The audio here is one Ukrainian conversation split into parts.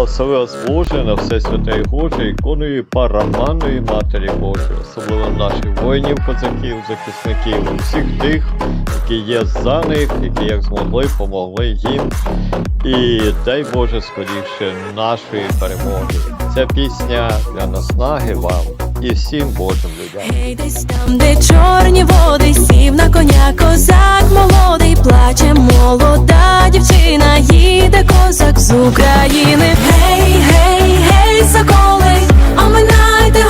благослови вас на все святе і Боже, іконою параманної Матері Божої, особливо наших воїнів, козаків, захисників, усіх тих, які є за них, які як змогли, помогли їм. І дай Боже скоріше нашої перемоги. Ця пісня для наснаги вам і всім Божим людям. Гей, десь там, де чорні води, сів на коня козак молодий, плаче молода дівчина, їде козак з України. Гей, гей, гей, соколи, оминайте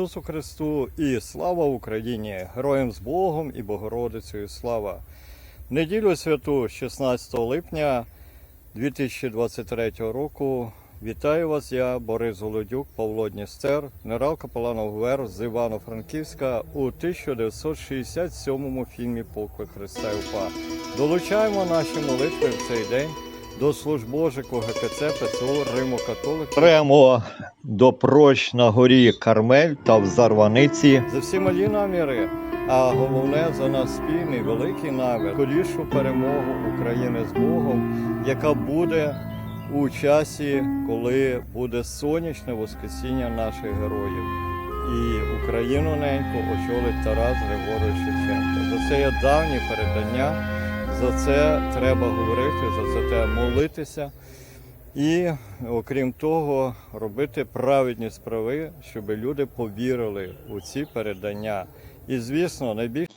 Ісусу Христу і слава Україні! Героям з Богом і Богородицею слава! В неділю святу 16 липня 2023 року вітаю вас я, Борис Голодюк, Павло Дністер, генерал капелан ОГВР з Івано-Франківська у 1967 фільмі Поклик Христа УПА. Долучаємо наші молитви в цей день до служб Божих у ГКЦ ПЦУ Римо Католик. Прямо до прощ на горі Кармель та в Зарваниці. За всі малі наміри, а головне за нас спільний великий намір, скорішу перемогу України з Богом, яка буде у часі, коли буде сонячне воскресіння наших героїв. І Україну неньку очолить Тарас Григорович Шевченко. За це є давні передання. За це треба говорити, за це треба молитися. І, окрім того, робити праведні справи, щоб люди повірили у ці передання. І, звісно, найбільше.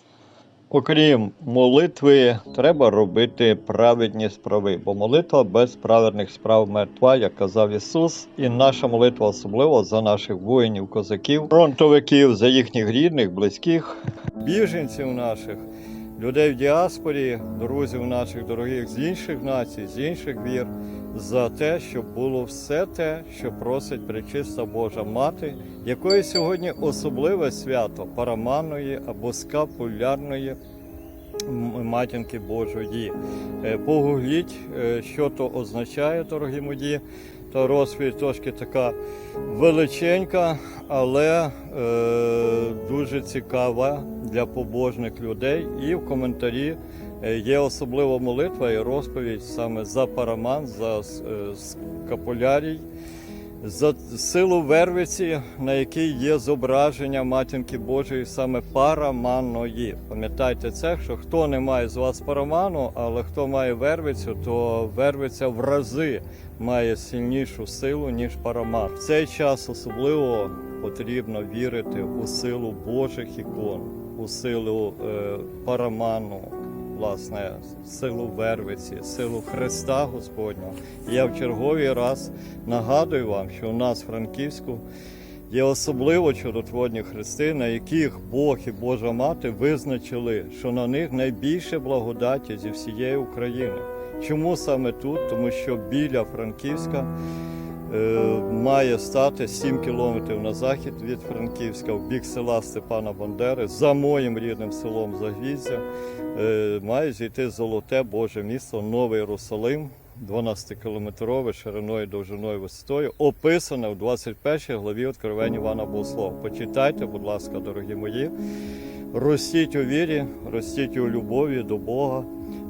Окрім молитви, треба робити праведні справи, бо молитва без праведних справ мертва, як казав Ісус, і наша молитва особливо за наших воїнів, козаків, фронтовиків, за їхніх рідних, близьких, біженців наших, людей в діаспорі, друзів наших дорогих з інших націй, з інших вір, за те, щоб було все те, що просить Пречиста Божа Мати, якої сьогодні особливе свято параманної або скапулярної матінки Божої. Е, Погугліть, е, що то означає, дорогі мої. Та розповідь трошки така величенька, але е, дуже цікава для побожних людей. І в коментарі е, є особлива молитва і розповідь саме за параман, за е, скапулярій, за силу Вервиці, на якій є зображення матінки Божої саме параманної. Пам'ятайте це, що хто не має з вас параману, але хто має вервицю, то вервиця в рази має сильнішу силу, ніж параман. В цей час особливо потрібно вірити у силу Божих ікон, у силу е, параману. Власне, силу Вервиці, силу Христа Господнього. Я в черговий раз нагадую вам, що у нас в Франківську є особливо чудотворні хрести, на яких Бог і Божа Мати визначили, що на них найбільше благодаті зі всієї України. Чому саме тут? Тому що біля Франківська має стати 7 кілометрів на захід від Франківська, в бік села Степана Бандери, за моїм рідним селом Загвіздя, е, має зійти золоте Боже місто Новий Єрусалим, 12-кілометрове шириною, довжиною, висотою, описане в 21 главі Откровення Івана Богослова. Почитайте, будь ласка, дорогі мої. Ростіть у вірі, ростіть у любові до Бога,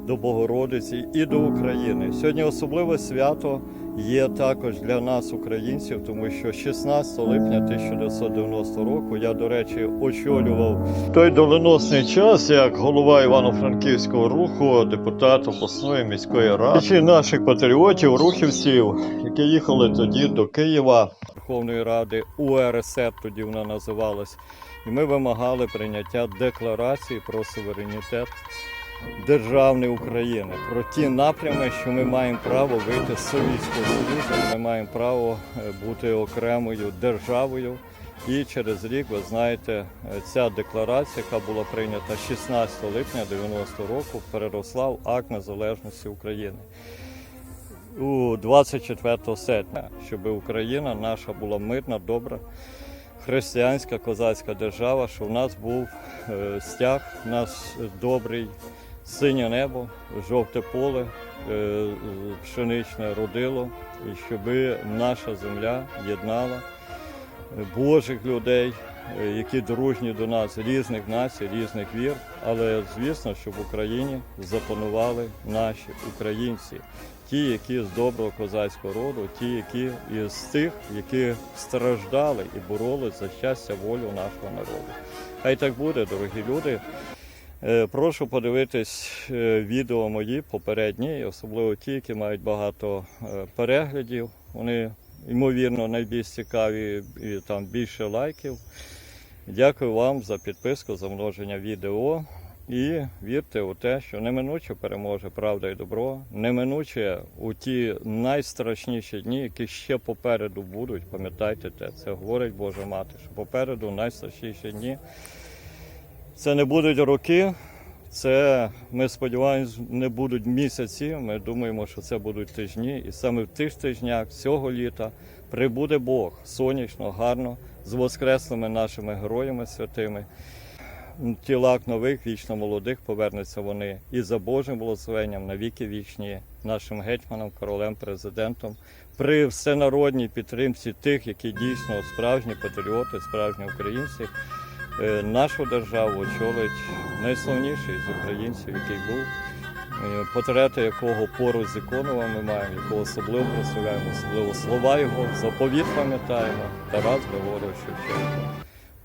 до Богородиці і до України. Сьогодні особливе свято є також для нас, українців, тому що 16 липня 1990 року я, до речі, очолював той доленосний час як голова Івано-Франківського руху, депутат обласної міської ради наших патріотів, рухівців, які їхали тоді до Києва. Верховної Ради УРСР, тоді вона називалась, і ми вимагали прийняття декларації про суверенітет державної України, про ті напрями, що ми маємо право вийти з Совєтського Союзу, ми маємо право е, бути окремою державою. І через рік, ви знаєте, е, ця декларація, яка була прийнята 16 липня 90 року, переросла в акт незалежності України. У 24 серпня, щоб Україна наша була мирна, добра, християнська козацька держава, щоб в нас був е, стяг, у нас добрий синє небо, жовте поле, е, пшеничне родило, і щоб наша земля єднала е, Божих людей, е, які дружні до нас, різних націй, різних вір. Але звісно, щоб в Україні запанували наші українці, ті, які з доброго козацького роду, ті, які із тих, які страждали і боролись за щастя, волю нашого народу. Хай так буде, дорогі люди. Е, Прошу подивитись е, відео мої попередні, особливо ті, які мають багато е, переглядів. Вони, ймовірно, найбільш цікаві і там більше лайків. Дякую вам за підписку, за множення відео. І вірте у те, що неминуче переможе правда і добро, неминуче у ті найстрашніші дні, які ще попереду будуть. Пам'ятайте те, це говорить Божа Мати, що попереду найстрашніші дні. Це не будуть роки, це ми сподіваємось, не будуть місяці. Ми думаємо, що це будуть тижні. І саме в тих тижнях цього літа прибуде Бог сонячно, гарно, з воскреслими нашими героями святими. Тілак нових, вічно молодих, повернуться вони і за Божим благословенням на віки вічні, нашим гетьманом, королем, президентом, при всенародній підтримці тих, які дійсно справжні патріоти, справжні українці. Е, Нашу державу очолить найславніший з українців, який був, е, портрети якого поруч з іконами ми маємо, якого особливо прославляємо, особливо слова його, заповіт пам'ятаємо, Тарас Григорович Шевченко.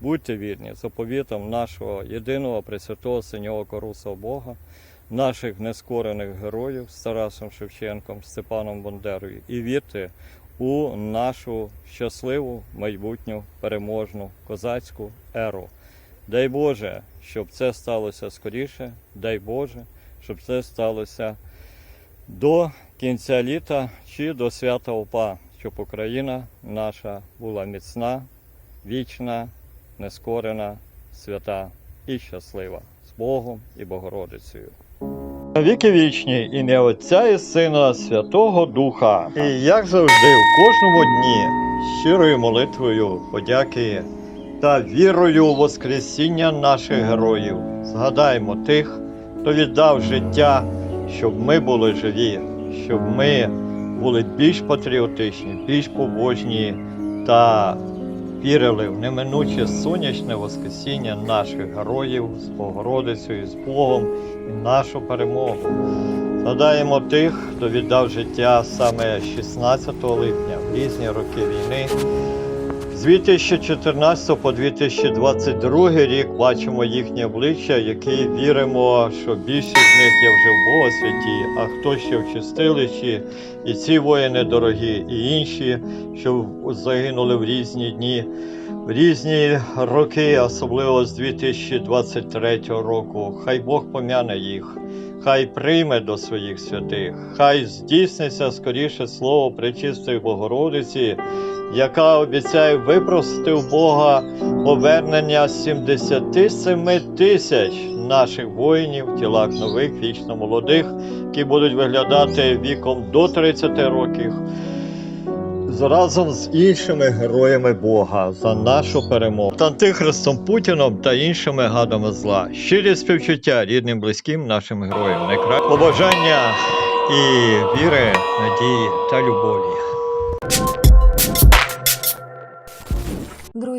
Будьте вірні заповітам нашого єдиного Пресвятого Синього Корусого Бога, наших нескорених героїв з Тарасом Шевченком, Степаном Бандерою, і вірте у нашу щасливу майбутню переможну козацьку еру. Дай Боже, щоб це сталося скоріше, дай Боже, щоб це сталося до кінця літа чи до свята ОПА, щоб Україна наша була міцна, вічна, нескорена, свята і щаслива з Богом і Богородицею. Віки вічні, ім'я Отця і Сина, Святого Духа. І як завжди, в кожному дні щирою молитвою подяки та вірою у Воскресіння наших героїв. Згадаймо тих, хто віддав життя, щоб ми були живі, щоб ми були більш патріотичні, більш побожні та вірили в неминуче сонячне Воскресіння наших героїв з Богородицею, з Богом і нашу перемогу. Згадаємо тих, хто віддав життя саме 16 липня в різні роки війни. З 2014 по 2022 рік бачимо їхні обличчя, які віримо, що більшість з них є вже в Бога святі, а хто ще в чистилищі, і ці воїни дорогі, і інші, що загинули в різні дні, різні роки, особливо з 2023 року. Хай Бог пом'яне їх. Хай прийме до своїх святих, хай здійсниться скоріше слово Пречистої Богородиці, яка обіцяє випросити в Бога повернення 77 тисяч наших воїнів, тілах нових, вічно молодих, які будуть виглядати віком до 30 років. Разом з іншими героями Бога за нашу перемогу та антихристом Путіном та іншими гадами зла. Щирі співчуття рідним, близьким нашим героям. Найкраще побажання і віри, надії та любові.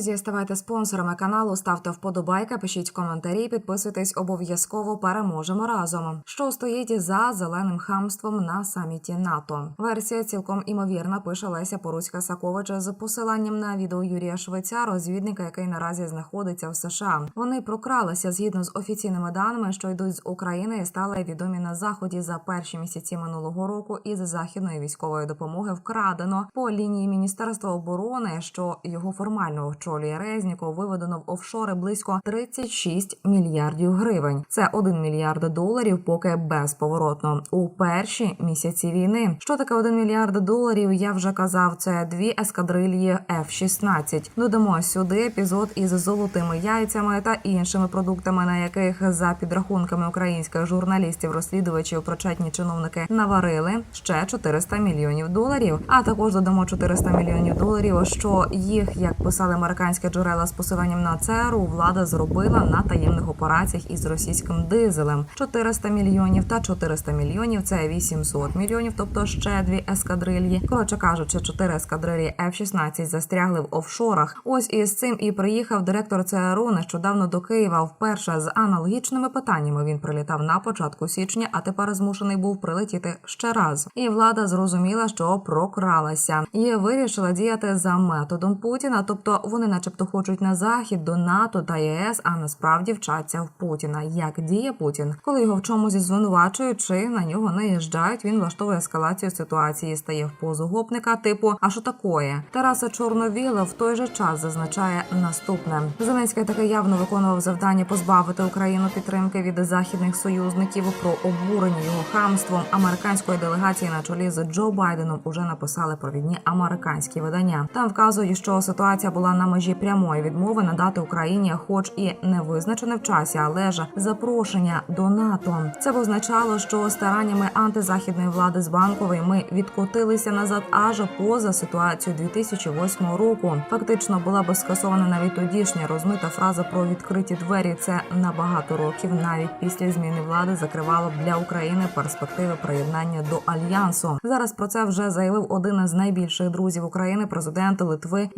Друзі, ставайте спонсорами каналу, ставте вподобайки, пишіть коментарі, підписуйтесь обов'язково. Переможемо разом. Що стоїть за зеленим хамством на саміті НАТО? Версія цілком імовірна. Пише Леся Поруцька Саковича з посиланням на відео Юрія Швеця, розвідника, який наразі знаходиться в США. Вони прокралися згідно з офіційними даними, що йдуть з України, і стали відомі на заході за перші місяці минулого року. Із західної військової допомоги вкрадено по лінії Міністерства оборони, що його формально очолює Резніков, виведено в офшори близько 36 мільярдів гривень. Це 1 мільярд доларів, поки безповоротно у перші місяці війни. Що таке 1 мільярд доларів? Я вже казав. Це дві ескадрильї F-16. Додамо сюди епізод із золотими яйцями та іншими продуктами, на яких за підрахунками українських журналістів, розслідувачів, причетні чиновники наварили ще 400 мільйонів доларів. А також додамо 400 мільйонів доларів, що їх, як писали американські джерела з посиланням на ЦРУ, влада зробила на таємних операціях із російським дизелем. 400 мільйонів та 400 мільйонів це 800 мільйонів, тобто ще дві ескадрильї. Коротше кажучи, чотири ескадрилі F-16 застрягли в офшорах. Ось із цим і приїхав директор ЦРУ нещодавно до Києва. Вперше з аналогічними питаннями він прилітав на початку січня, а тепер змушений був прилетіти ще раз. І влада зрозуміла, що прокралася і вирішила діяти за методом Путіна. Тобто вони, начебто, хочуть на захід до НАТО та ЄС, а насправді вчаться в Путіна. Як діє Путін, коли його в чомусь звинувачують чи на нього наїжджають, він влаштовує ескалацію ситуації, стає в позу гопника. Типу, а що такое? Тараса Чорновіла в той же час зазначає наступне: Зеленський таки явно виконував завдання позбавити Україну підтримки від західних союзників про обурення його хамством американської делегації на чолі з Джо Байденом уже написали провідні американські видання. Там вказують, що ситуація була на межі прямої відмови надати Україні, хоч і не визначене в часі, але ж запрошення до НАТО. Це б означало, що стараннями антизахідної влади з банкової ми відкотилися назад аж поза ситуацію 2008 року. Фактично була би скасована навіть тодішня розмита фраза про відкриті двері. Це на багато років, навіть після зміни влади, закривало б для України перспективи приєднання до альянсу. Зараз про це вже заявив один із найбільших друзів України, президент Литви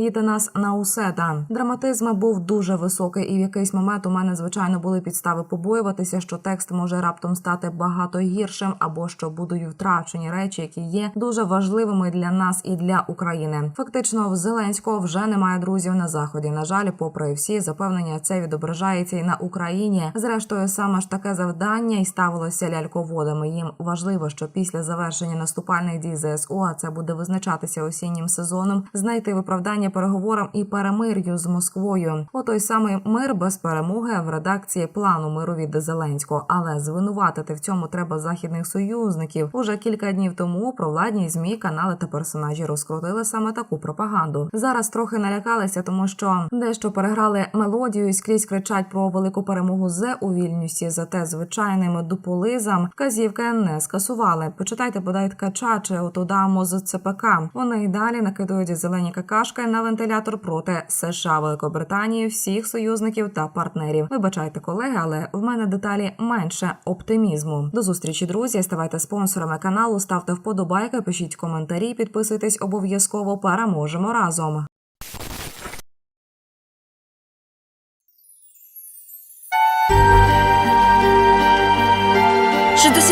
Єтанас Наусета. Драматизм був дуже високий, і в якийсь момент у мене звичайно були підстави побоюватися, що текст може раптом стати багато гіршим, або що будуть втрачені речі, які є дуже важливими для нас і для України. Фактично, в Зеленського вже немає друзів на заході. На жаль, попри всі запевнення, це відображається і на Україні. Зрештою, саме ж таке завдання і ставилося ляльководами. Їм важливо, що після завершення наступальних дій ЗСУ, а це буде визначатися осіннім сезоном, знайти виправдання переговорам і перемир'ю з Москвою. О той самий мир без перемоги в редакції плану миру від Зеленського, але звинуватити в цьому треба західних союзників. Уже кілька днів тому провладні змі, канали та персонажі розкрутили саме таку пропаганду. Зараз трохи налякалися, тому що дещо переграли мелодію і скрізь кричать про велику перемогу з у Вільнюсі. Зате звичайним дуполизам вказівки не скасували. Почитайте бодай ткача чи отудамо з ЦПК. Вони й далі накидують зелені какашки на вентилятор проти США, Великобританії, всіх союзників та партнерів. Вибачайте, колеги, але в мене деталі менше оптимізму. До зустрічі, друзі. Ставайте спонсорами каналу, ставте вподобайки, пишіть коментарі, підписуйтесь обов'язково. Переможемо разом.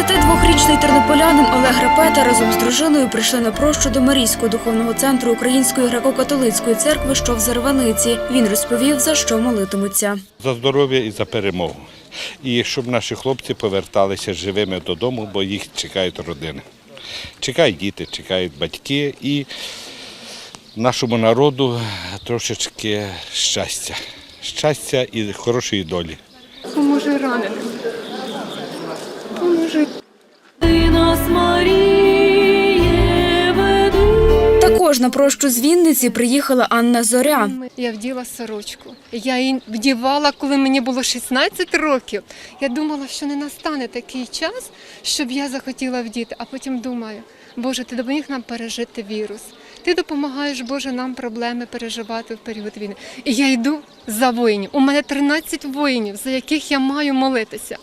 62-річний тернополянин Олег Рапета разом з дружиною прийшли на прощу до Марійського духовного центру Української греко-католицької церкви, що в Зарваниці. Він розповів, за що молитимуться. За здоров'я і за перемогу. І щоб наші хлопці поверталися живими додому, бо їх чекають родини. Чекають діти, чекають батьки і нашому народу трошечки щастя. Щастя і хорошої долі. Поможе раненим. Також на прощу з Вінниці приїхала Анна Зоря. Я вділа сорочку. Я її вдівала, коли мені було 16 років. Я думала, що не настане такий час, щоб я захотіла вдіти. А потім думаю, Боже, ти допоміг нам пережити вірус. Ти допомагаєш, Боже, нам проблеми переживати в період війни. І я йду за воїнів. У мене 13 воїнів, за яких я маю молитися.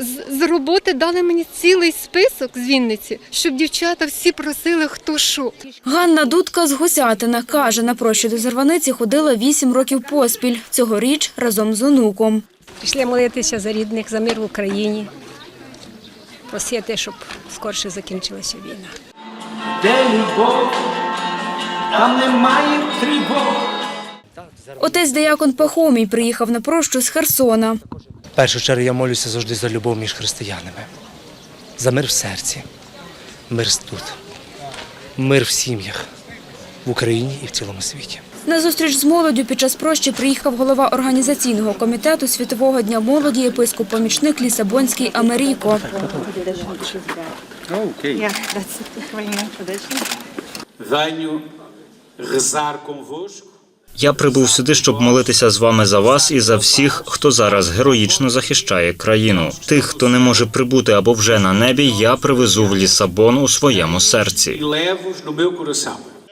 З, з роботи дали мені цілий список з Вінниці, щоб дівчата всі просили, хто що. Ганна Дудка з Гусятина каже, на прощу до Зарваниці ходила вісім років поспіль. Цьогоріч разом з онуком. Пішли молитися за рідних, за мир в Україні, просити, щоб скорше закінчилася війна. де любов, там немає тривог. Отець Деякон Пахомій приїхав на прощу з Херсона. В першу чергу я молюся завжди за любов між християнами, за мир в серці, мир тут, мир в сім'ях в Україні і в цілому світі. На зустріч з молоддю під час прощі приїхав голова організаційного комітету Світового дня молоді єпископ-помічник Лісабонський Америко. Venho rezar convosco. Я прибув сюди, щоб молитися з вами за вас і за всіх, хто зараз героїчно захищає країну. Тих, хто не може прибути або вже на небі, я привезу в Лісабон у своєму серці.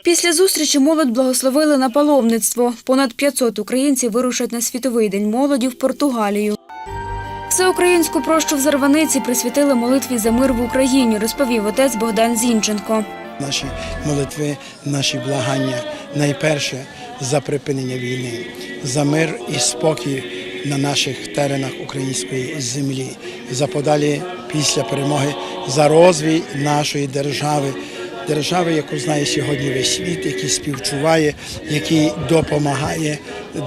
Після зустрічі молодь благословили на паломництво. Понад 500 українців вирушать на світовий день молоді в Португалію. Всеукраїнську прощу в Зарваниці присвятили молитві за мир в Україні, розповів отець Богдан Зінченко. Наші молитви, наші благання найперше за припинення війни, за мир і спокій на наших теренах української землі, за подалі після перемоги, за розвій нашої держави, держави, яку знає сьогодні весь світ, який співчуває, який допомагає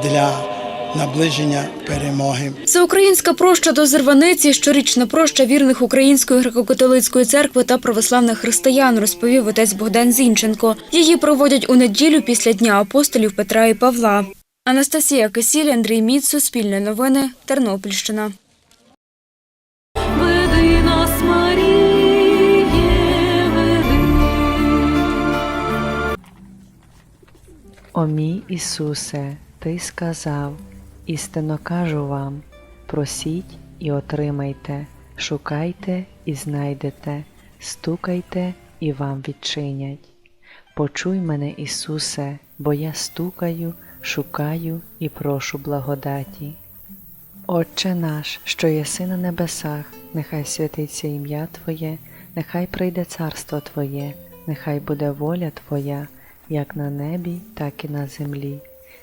для наближення перемоги. Всеукраїнська проща до Зарваниці щорічна проща вірних Української греко-католицької церкви та православних християн, розповів отець Богдан Зінченко. Її проводять у неділю після Дня апостолів Петра і Павла. Анастасія Кисіль, Андрій Міц, Суспільне новини, Тернопільщина. О мій Ісусе, Ти сказав, істинно кажу вам, просіть і отримайте, шукайте і знайдете, стукайте і вам відчинять. Почуй мене, Ісусе, бо я стукаю, шукаю і прошу благодаті. Отче наш, що єси на небесах, нехай святиться ім'я Твоє, нехай прийде царство Твоє, нехай буде воля Твоя, як на небі, так і на землі.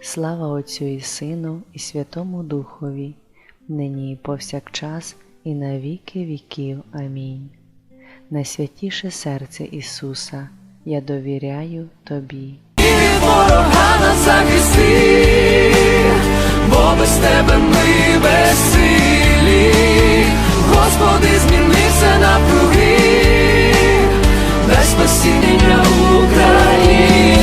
Слава Отцю і Сину, і Святому Духові, нині і повсякчас, і на віки віків. Амінь. Найсвятіше серце Ісуса, я довіряю Тобі. І ворога на захисти, бо без тебе ми безсилі, Господи, змінився на навкруги, без спасіння Україні.